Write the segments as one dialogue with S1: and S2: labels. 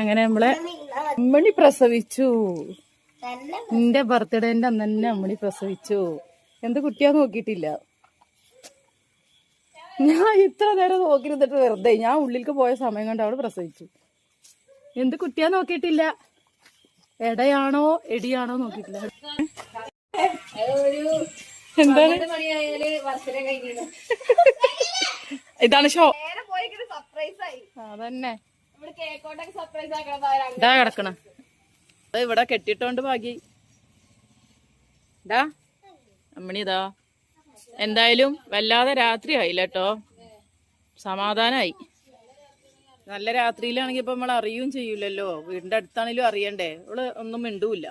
S1: അങ്ങനെ നമ്മളെ അമ്മണി പ്രസവിച്ചു. നിന്റെ ബർത്ത്ഡേന്റെ അന്ന് തന്നെ അമ്മണി പ്രസവിച്ചു. എന്ത് കുട്ടിയാ നോക്കിയിട്ടില്ല. ഞാൻ ഇത്ര നേരം നോക്കിയിരുന്നിട്ട് വെറുതെ ഞാൻ ഉള്ളിലേക്ക് പോയ സമയം കൊണ്ട് അവൾ പ്രസവിച്ചു. എന്ത് കുട്ടിയാ നോക്കിയിട്ടില്ല. എടയാണോ എടിയാണോ നോക്കിയിട്ടില്ല. എന്താണ്? ഇതാണ് ഷോ. അതന്നെ. ഇതാ കിടക്കണ. ഇവിടെ കെട്ടിട്ടോണ്ട് ഭാഗ്യ. ഇതാ. അമ്മണി ഇതാ. എന്തായാലും വല്ലാതെ രാത്രി ആയില്ല കേട്ടോ. സമാധാനായി. നല്ല രാത്രിയിലാണെങ്കിൽ ഇപ്പൊ നമ്മൾ അറിയുകയും ചെയ്യൂലല്ലോ. വീടിന്റെ അടുത്താണെങ്കിലും അറിയണ്ടേ. അവൾ ഒന്നും മിണ്ടൂല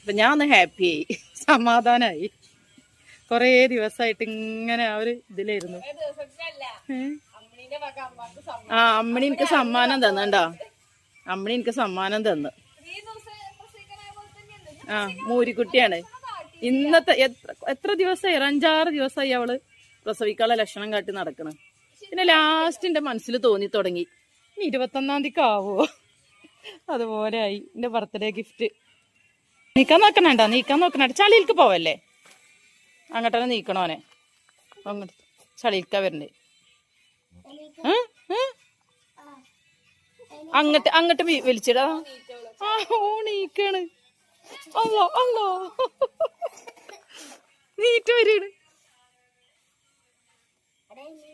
S1: അപ്പൊ ഞാൻ ഒന്ന് ഹാപ്പി ആയി. സമാധാനായി. കൊറേ ദിവസമായിട്ട് ഇങ്ങനെ ആ ഒരു ഇതിലായിരുന്നു? ആ അമ്മണി എനിക്ക് സമ്മാനം തന്നണ്ടാ അമ്മണി എനിക്ക് സമ്മാനം തന്നു. ആ മൂരിക്കുട്ടിയാണ്. ഇന്നത്തെ എത്ര എത്ര ദിവസമായി അഞ്ചാറ് ദിവസമായി അവൾ പ്രസവിക്കാനുള്ള ലക്ഷണം കാട്ടി നടക്കണം. പിന്നെ ലാസ്റ്റ് എന്റെ മനസ്സിൽ തോന്നി തുടങ്ങി. ഇനി ഇരുപത്തൊന്നാം തീയതി ആവോ? അതുപോലെ ആയി. എന്റെ ബർത്ത്ഡേ ഗിഫ്റ്റ് നീക്കാൻ നോക്കണണ്ട നീക്കാൻ നോക്കണേ ചളിയിൽക്ക് പോവല്ലേ? അങ്ങോട്ടന്നെ നീക്കണോനെ അങ്ങോട്ട് ചളിയിൽക്കാ വരണ്ടേ? അങ്ങട്ട് അങ്ങട്ട് വലിച്ചിടാ ആ ഓ നീക്കാണ് അല്ലോ അല്ലോ നീറ്റ് വരികയാണ്.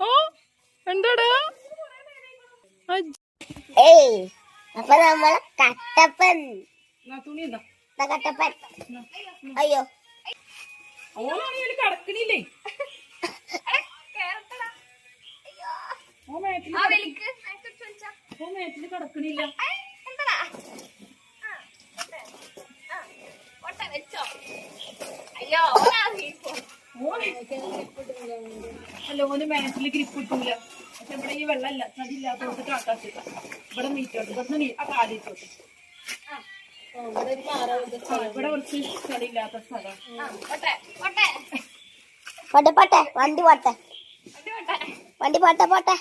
S1: ഓ എന്താടാ? ഓ
S2: ഏയ് അപ്പൊ നമ്മളെ കട്ടപ്പൻ. കട്ടപ്പൻ. അയ്യോ.
S1: ഓണാണെങ്കിൽ കടക്കണില്ലേ? മേത്തിൽ കടക്കണില്ല. അല്ല ഓന് മേത്തിൽ ഗ്രിപ്പ് കിട്ടൂല പക്ഷെ ഇവിടെ ഈ വെള്ളമല്ല ചതില്ലാത്തോട്ട് കാട്ടാത്ത ഇവിടെ നീറ്റോട്ട് ഇവിടെ നീ ആ കാലിട്ടോട്ട് ഇവിടെ കുറച്ച് ചളിയില്ലാത്ത സ്ഥലം.
S2: പോട്ടെ പോട്ടെ. വണ്ടി പോട്ടെ. വണ്ടി പോട്ടെ പോട്ടെ.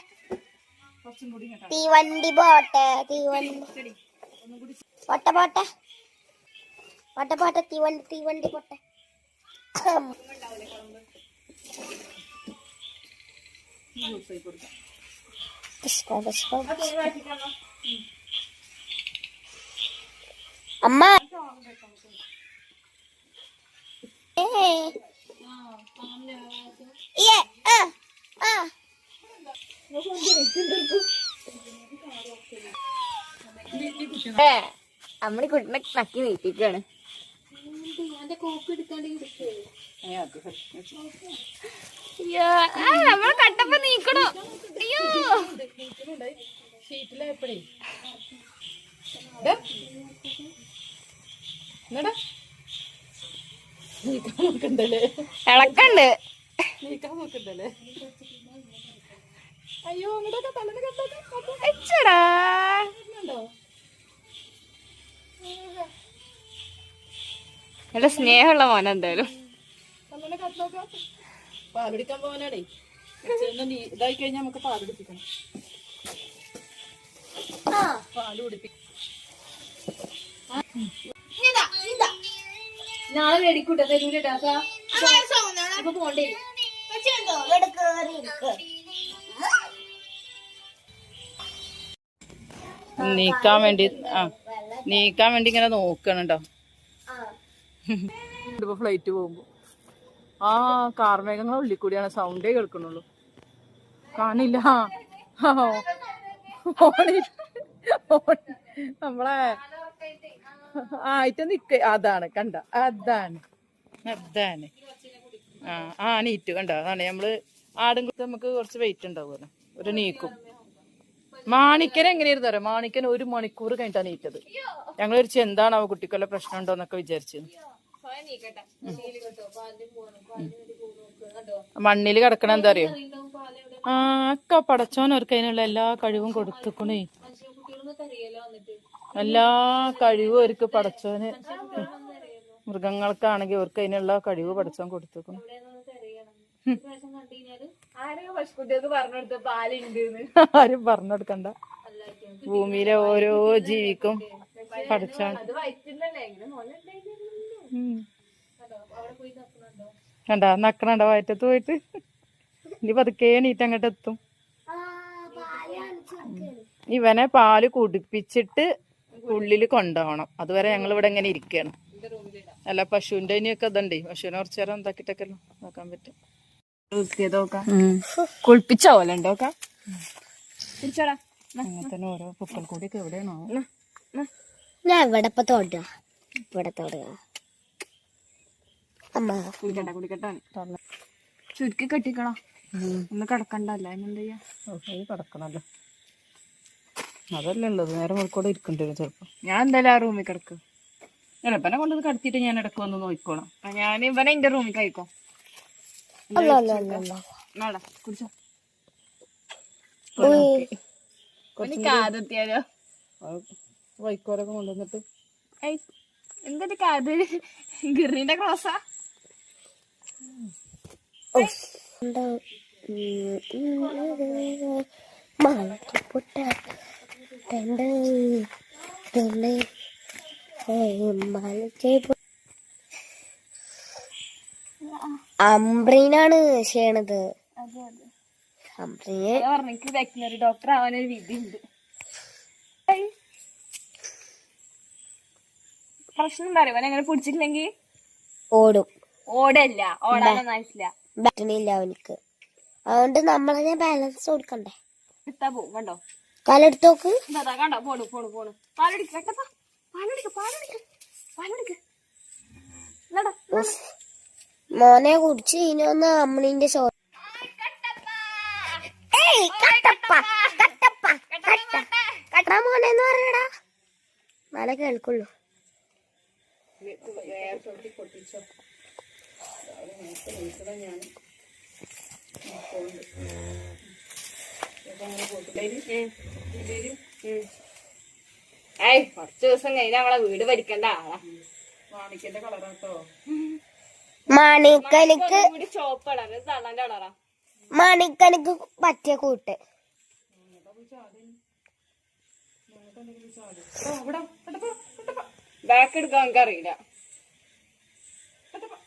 S2: തീവണ്ടി പോട്ടെ തീവണ്ടി. പോട്ടെ പോട്ടെ. പോട്ടെ പോട്ടെ തീവണ്ടി തീവണ്ടി പോട്ടെ. അമ്മ. ഏ ആ ആ അമ്മണി കുട്ടിനെ നക്കി നീട്ടിക്കാണ്. നമ്മളെ കട്ടപ്പ നീക്കണോ? അയ്യോ.
S1: ഷീറ്റിലായപ്പോഴേ.
S2: ഇളക്കണ്ട്.
S1: അയ്യോ അങ്ങോട്ടൊക്കെ തലന് കണ്ടോ
S2: നല്ല സ്നേഹമുള്ള മോനെ എന്തായാലും.
S1: പാലുടിക്കാൻ പോകാനാടേ ഇതായി കഴിഞ്ഞാൽ നമുക്ക് പാൽ കുടിപ്പിക്കണം. പാൽ കുടിപ്പിക്കണം
S3: നാളെ മേടിക്കൂട്ടെ തരൂലട്ടാ. ഇപ്പൊ പോണ്ടേ.
S1: നീക്കാൻ വേണ്ടി ആ നീക്കാൻ വേണ്ടി ഇങ്ങനെ നോക്കണം കേട്ടോ ഫ്ലൈറ്റ് പോകുമ്പോ. ആ കാർമേഘങ്ങൾ ഉള്ളിൽ കൂടിയാണ് സൗണ്ടേ കേൾക്കണുള്ളൂ കാണില്ല. നമ്മളെ ആ ആയിട്ട് നിക്ക. അതാണ് കണ്ട. അതാണ്. അതാണ്. ആ ആ നീറ്റ് കണ്ട? അതാണ്. നമ്മൾ ആടും കൊടുത്ത് നമുക്ക് കുറച്ച് വെയിറ്റ് ഉണ്ടാവുമല്ലോ. ഒരു നീക്കും. മാണിക്കൻ എങ്ങനെയായിരുന്നു അറിയാം? മാണിക്കൻ ഒരു മണിക്കൂർ കഴിഞ്ഞിട്ടാണ് നീറ്റത്. ഞങ്ങൾ ഒരു എന്താണ് ആ കുട്ടിക്കുള്ള പ്രശ്നം ഉണ്ടോ എന്നൊക്കെ വിചാരിച്ചു. മണ്ണിൽ കിടക്കണ എന്താ അറിയോ? ആ ഒക്കെ പടച്ചോൻ എല്ലാ കഴിവും കൊടുത്തുക്കണേ. എല്ലാ കഴിവും അവർക്ക് പടച്ചോന്. മൃഗങ്ങൾക്കാണെങ്കിൽ അവർക്ക് അതിനുള്ള കഴിവ് പടച്ചോൻ കൊടുത്തുക്കണം.
S3: ആരും
S1: പറഞ്ഞെടുക്കണ്ട ഭൂമിയിലെ ഓരോ ജീവിക്കും പഠിച്ചാണ് കണ്ടാ നക്കണണ്ട? വയറ്റത്ത് പോയിട്ട്. ഇനി പതുക്കെ എണീറ്റ് അങ്ങോട്ട് എത്തും. ഇവനെ പാൽ കുടിപ്പിച്ചിട്ട് ഉള്ളിൽ കൊണ്ടുപോകണം. അതുവരെ ഞങ്ങൾ ഇവിടെ ഇങ്ങനെ ഇരിക്കണം അല്ല പശുവിന്റെ ഇനിയൊക്കെ ഇതുണ്ടേ. പശുവിനെ കുറച്ചു നേരം എന്താക്കിട്ടൊക്കെല്ലോ നോക്കാൻ പറ്റും.
S3: കുളിപ്പിച്ചോ ഉണ്ടോക്കാ കുടിച്ചോടാ
S1: അങ്ങനെ തന്നെ ഓരോ പൂക്കൾ കൂടി എവിടെയാണോ?
S2: ഞാൻ ഇവിടെ ഇപ്പൊ തൊടുക. ഇവിടെ തൊടുക.
S3: കുടിക്കട്ടെ കുടിക്കട്ടെ ചുരുക്കി കെട്ടിക്കണോ? ഒന്ന് കിടക്കണ്ടല്ല?
S1: അത് കിടക്കണല്ലോ. അതല്ലേ ഉള്ളത്. നേരം മുഴുക്കൂടെ ഇരിക്കേണ്ടി വരും ചിലപ്പോൾ
S3: ഞാൻ എന്തായാലും ആ റൂമിൽ കിടക്കും.
S1: ചിലപ്പനെ കൊണ്ടത് കടത്തിയിട്ട് ഞാൻ ഇടയ്ക്ക് വന്ന് നോക്കിക്കോളാം.
S3: ഞാൻ ഇവനെ എന്റെ റൂമിൽ കഴിക്കോ നാടാ കുടിച്ചോ. കാതെത്തിയാലോ?
S1: വൈക്കോലൊക്കെ കൊണ്ടുവന്നിട്ട്.
S3: എന്തൊരു കാത്? ഗിറിന്റെ ക്രോസാ
S2: മലക്കിപ്പുട്ട രണ്ട് രണ്ട് മലക്കിപ്പു- അംബ്രീനാണ് ചെയ്യണത് അംബ്രീന്
S3: പറഞ്ഞു വെറ്റിനറി ഡോക്ടർ ആവാനൊരു വിധിയുണ്ട്. പ്രശ്നം എന്താ അറിയോ? അങ്ങനെ പിടിച്ചിട്ടില്ലെങ്കിൽ
S2: ഓടും.
S3: ഓടല്ല ഓടാനൊന്നും ആയിട്ടില്ല
S2: പറ്റണില്ല അവനിക്ക്. അതുകൊണ്ട് നമ്മളതിനെ ബാലൻസ് കൊടുക്കണ്ടേ?
S3: എടുത്താ കണ്ടോ?
S2: കാലെടുത്ത് നോക്ക്.
S3: ഇതാ കണ്ടോ? പോണു പോണു പോണു. പാലടിക്ക് കേട്ടപ്പാ പാലടിക്ക് പാലടിക്ക് പാലടിക്ക്. എന്നടാ
S2: മോനെ കുടിച്ച് ഇനിയൊന്ന് അമ്മണിന്റെ ഷോ ഏയ്, പറയടാ കട്ടപ്പ, കട്ട. നല്ല കേൾക്കുള്ളൂ
S3: ഏയ് കുറച്ച് ദിവസം കഴിഞ്ഞ് നമ്മളെ വീട് ഭരിക്കേണ്ട ആളാ.
S1: മാണിക്കന്റെ കളറാട്ടോ.
S2: മണിക്കനിക്ക്
S3: വീട് ചോപ്പ് കളർ തള്ളന്റെ കളറാ.
S2: മണിക്കനിക്ക് പറ്റിയ കൂട്ട്.
S3: ബാക്ക് എടുക്കാൻ നമുക്ക് അറിയില്ല ഞാൻ പോണോ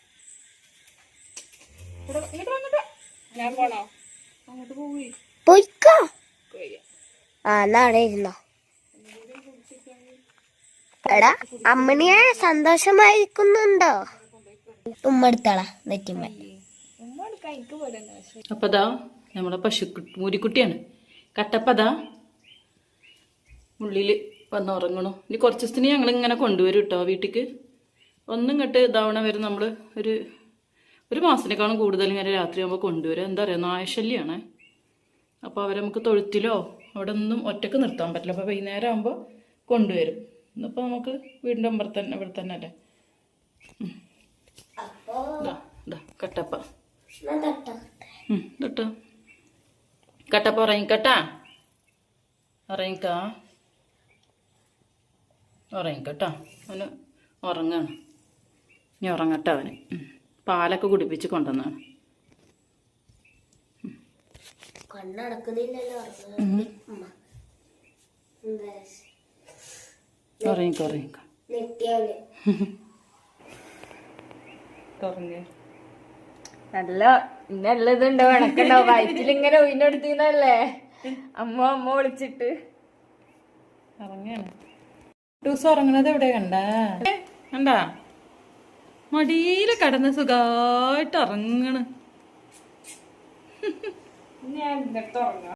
S2: പൊയ്ക്കോ. ആ എന്നാ അവിടെ ഇരുന്നോ. എടാ അമ്മണിയെ സന്തോഷമായിരിക്കുന്നുണ്ടോ? ഉമ്മടുത്താളാ നെറ്റിമ്മ.
S1: അപ്പതാ നമ്മളെ പശു മൂരിക്കുട്ടിയാണ്. കട്ടപ്പതാ ഉള്ളിൽ വന്ന് ഉറങ്ങണു. ഇനി കുറച്ച് ദിവസത്തിന് ഞങ്ങൾ ഇങ്ങനെ കൊണ്ടുവരും കേട്ടോ വീട്ടിക്ക്. ഒന്നും കെട്ട് ഇതാവണ വരെ നമ്മൾ ഒരു ഒരു മാസത്തിനേക്കാളും കൂടുതൽ ഇങ്ങനെ രാത്രിയാകുമ്പോൾ കൊണ്ടുവരിക എന്താ പറയുക നായശല്യമാണ് അപ്പോൾ അവരെ നമുക്ക് തൊഴുത്തിലോ അവിടെ ഒന്നും ഒറ്റയ്ക്ക് നിർത്താൻ പറ്റില്ല. അപ്പോൾ വൈകുന്നേരം ആകുമ്പോൾ കൊണ്ടുവരും. ഇന്നിപ്പോൾ നമുക്ക് വീടിന്റെ അമ്പലത്ത് തന്നെ ഇവിടെ തന്നെ അല്ലേ? കട്ടപ്പ. ഉം, ഇട്ടോ കട്ടപ്പ ഉറങ്ങിക്കട്ടാ ഉറങ്ങിക്കാ ഉറങ്ങിക്കട്ടാ അവന് ഉറങ്ങാണ്. ഇനി ഉറങ്ങട്ടെ അവന്. പാലൊക്കെ കുടിപ്പിച്ച് കൊണ്ടുവന്നാണ്
S3: നല്ല നല്ല ഇതുണ്ടോ? കണക്കുണ്ടോ വയറ്റിൽ ഇങ്ങനെ ഒയിനെടുത്തീന്നല്ലേ അമ്മ അമ്മ വിളിച്ചിട്ട്.
S1: ഉറങ്ങാണ് ദിവസം ഉറങ്ങണത് എവിടെ കണ്ടാ? കണ്ടാ? മടിയിൽ കടന്ന് സുഖമായിട്ട് ഉറങ്ങണ്.
S3: ഞാൻ ഇങ്ങോട്ട് ഉറങ്ങാം.